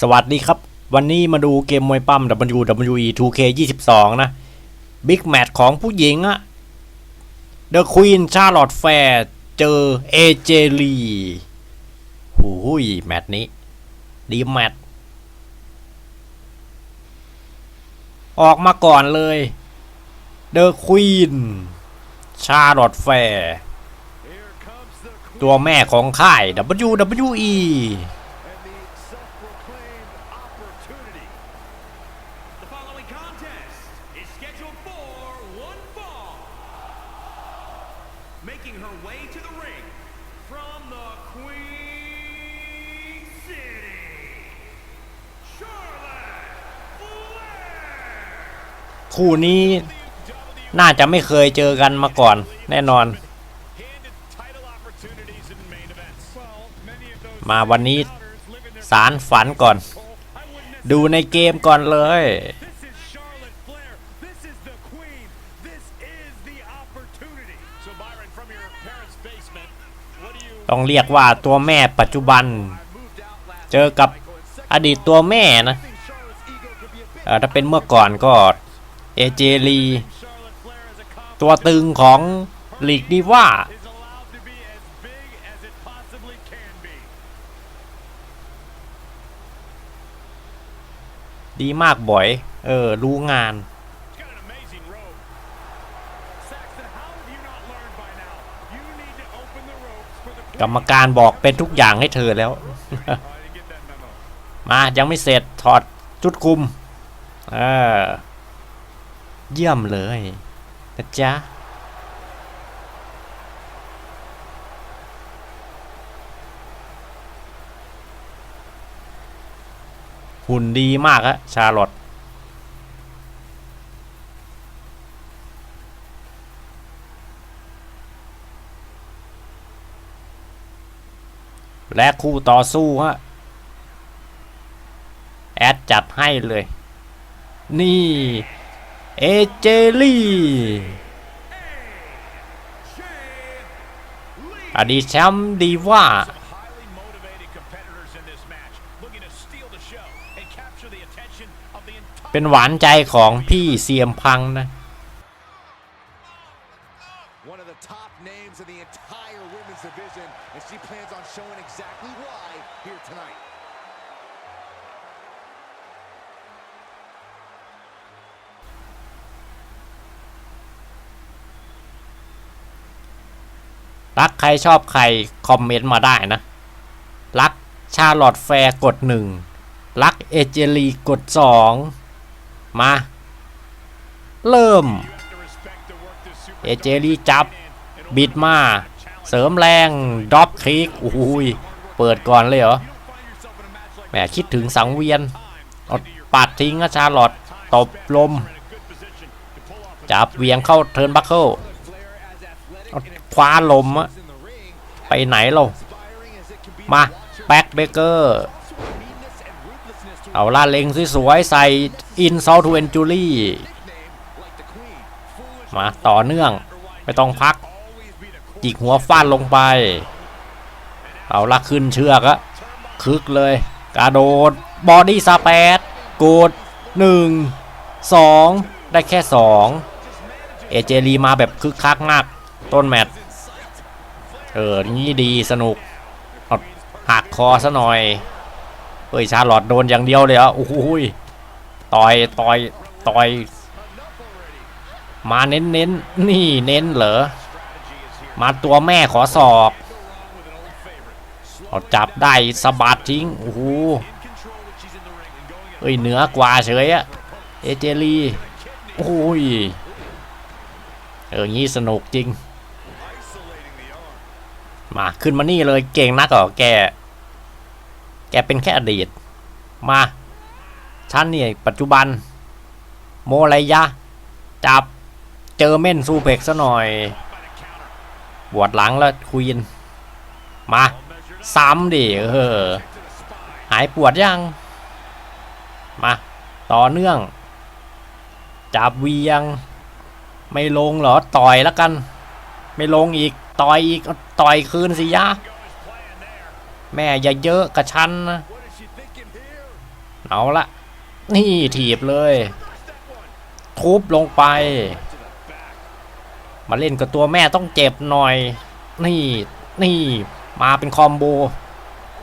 สวัสดีครับ วันนี้มาดูเกมมวยปั้ม WWE 2K 22 นะบิ๊กแมตช์ของผู้หญิงอะ The Queen Charlotte Fair เจอ AJ Lee หูยแมตช์นี้ ดีแมตช์ออกมาก่อนเลย The Queen Charlotte Fair ตัวแม่ของค่าย WWE คู่นี้น่าจะไม่เคยเจอกันมาก่อนแน่นอน มาวันนี้สารฝันก่อน ดูในเกมก่อนเลยต้องเรียกว่าตัวแม่ปัจจุบัน เจอกับอดีตตัวแม่นะถ้าเป็นเมื่อก่อนก็ เอเจลีตัวตึงของลีกดีว่า ดีมากบ่อย เออ รู้งาน กรรมการบอกเป็นทุกอย่างให้เธอแล้ว มา ยังไม่เสร็จถอดชุดคุม เออ เยี่ยมเลยนะจ๊ะหุ่นดีมากฮะชาลอตและคู่ต่อสู้ฮะ แอดจัดให้เลย นี่ เอเจลี่อดีตแชมป์ดีว่า Highly motivated competitors in this match, looking to steal the show and capture the attention of the entire. เป็นหวานใจของพี่เสียมพังนะ One of the top names in the entire women's division, and she plans on showing exactly why here tonight. รักใครชอบใคร คอมเมนต์มาได้นะ รักชาลอตแฟร์กดหนึ่งรักเอเจลีกดสองมา เริ่ม เอเจลีจับ บิดมา เสริมแรงดรอปคลิกโอ้ยเปิดก่อนเลยเหรอแหมคิดถึงสังเวียนอาปัดทิ้งนะชาลอตตบลม จับเวียงเข้าเทิร์นบัคเคิล คว้าลมอะไปไหนเรามาแบ็กเบเกอร์เอาล่าเล็งสวยๆใส่อินซอลทูเอนจูรี่มาต่อเนื่องไม่ต้องพักจิกหัวฟาดลงไป เอาละขึ้นเชือกอะคึกเลย กระโดด บอดี้สแปดกดหนึ่งสองได้แค่สองเอเจลีมาแบบคึกคักมาก ต้นแมตช์เออนี่ดีสนุกอาหักคอซะหน่อยเฮ้ยชาลอตโดนอย่างเดียวเลยอะโอ้โหยต่อยต่อยต่อย มาเน้นเน้นนี่เน้นเหรอมาตัวแม่ขอศอกเอาจับได้สะบัดทิ้งโอ้โหเอ้ยเหนือกว่าเฉยอะเอเจลีโอ้ยเอองี้สนุกจริง มาขึ้นมานี่เลยเก่งนักเหรอแก แกเป็นแค่อดีต มาฉันเนี่ยปัจจุบัน โมไรยะ จับเจอเม่นซูเพกซะหน่อยบวดหลังแล้วควีนมา ซ้ำดิเออหายปวดยัง มา ต่อเนื่อง จับวียัง ไม่ลงเหรอ ต่อยแล้วกัน ไม่ลงอีก ต่อยอีกต่อยคืนสิยะ แม่อย่าเยอะกับฉันนะเอาละนี่ถีบเลย ทุบลงไป มาเล่นกับตัวแม่ต้องเจ็บหน่อย นี่นี่มาเป็นคอมโบ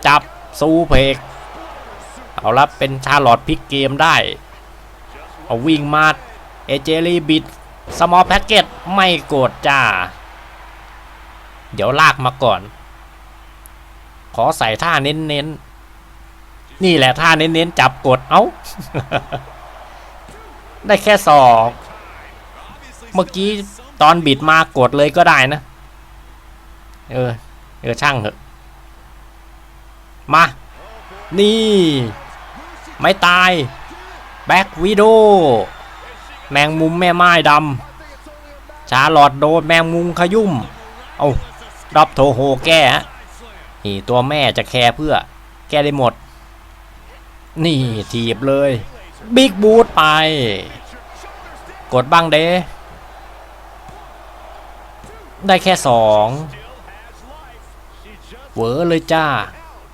จับซูเพกเอาละเป็นชาลอตพลิกเกมได้ เอาวิ่งมาเอเจลีบิดสมอลแพ็กเกจไม่โกดจ้า เดี๋ยวลากมาก่อน ขอใส่ท่าเน้นๆนี่แหละท่าเน้นๆจับกด เอ้า ได้แค่สองเมื่อกี้ตอนบิดมากดเลยก็ได้นะ เออ เออ ช่างเถอะ มา นี่ ไม่ตาย แบ็กวิดโอแมงมุมแม่ไม้ดำชาหลอดโดนแมงมุมขยุ่ม เอา ดับโทโฮแก้ฮะนี่ตัวแม่จะแคร์เพื่อ แก้ได้หมด นี่ถีบเลย บิ๊กบูทไป กดบ้างเด้ได้แค่สองเหวอเลยจ้า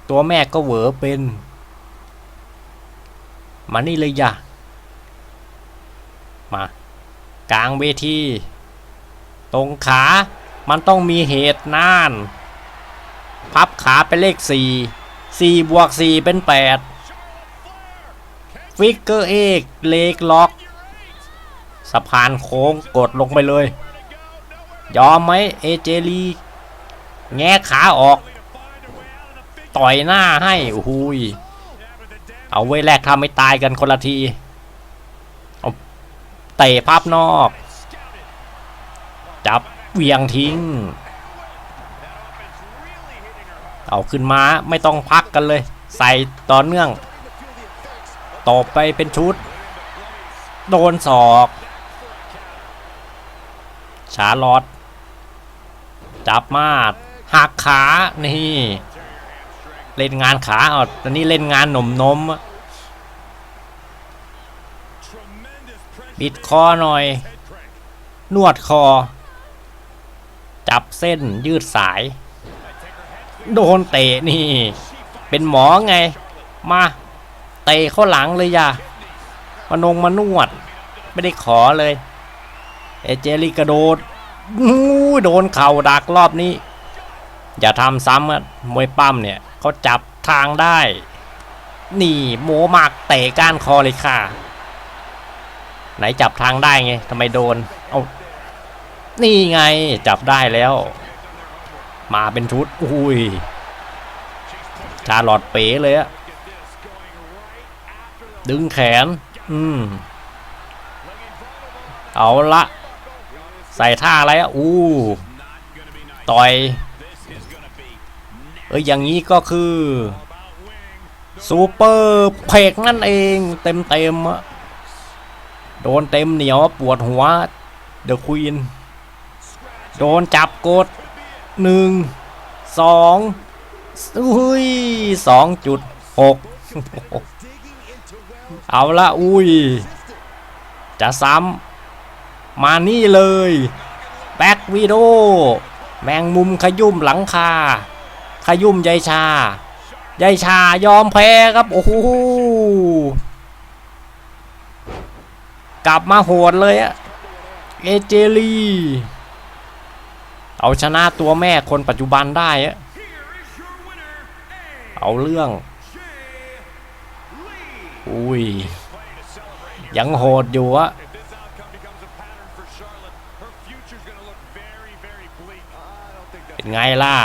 ตัวแม่ก็เหวอเป็น มานี่เลยอย่ามากลางเวที ตรงขา มันต้องมีเหตุน่าน พับขาเป็นเลขสี่สี่บวกสี่เป็นแปดฟิกเกอร์เอกเลกล็อก สะพานโค้งกดลงไปเลย ยอมไหมเอเจลีแงะขาออก ต่อยหน้าให้โอ้โหยเอาไว้แรกทำไม่ตายกันคนละทีเตะภาพนอก เวียงทิ้ง เอาขึ้นมาไม่ต้องพักกันเลย ใส่ต่อเนื่องตบไปเป็นชุด โดนศอกชาลอดจับมาดหักขานี่ เล่นงานขาอะตอนนี้เล่นงานหนมนมบิดคอหน่อย นวดคอ จับเส้นยืดสาย โดนเตะนี่ เป็นหมอไง มาเตะเข้าหลังเลยอย่ามานงมานวด ไม่ได้ขอเลย เอเจลิกระโดดงูโดนเข่าดักรอบนี้ อย่าทำซ้ำอะมวยปั้มเนี่ยเขาจับทางได้ นี่โมมากเตะก้านคอเลยค่ะ ไหนจับทางได้ไงทำไมโดน เอา นี่ไงจับได้แล้ว มาเป็นชุด อุ้ยชาลอดเป๋เลยอะดึงแขน อืม เอาละ ใส่ท่าอะไรอะอู้ ต่อย เอ้ย อย่างนี้ก็คือซูเปอร์เพกนั่นเอง เต็มเต็มอะโดนเต็มเหนียวปวดหัวเดอะควีน โดนจับกดหนึ่งสองอุ้ยสองจุดหกเอาละอุ้ย จะซ้ำมานี่เลย แบ็กวีโดแมงมุมขยุ่มหลังคา ขยุ่มยายชายายชายอมแพ้ครับ โอ้โหกลับมาโหดเลยอะเอเจลี เอาชนะตัวแม่คนปัจจุบันได้ เอาเรื่อง อุ้ย ยังโหดอยู่อะเป็นไงล่ะ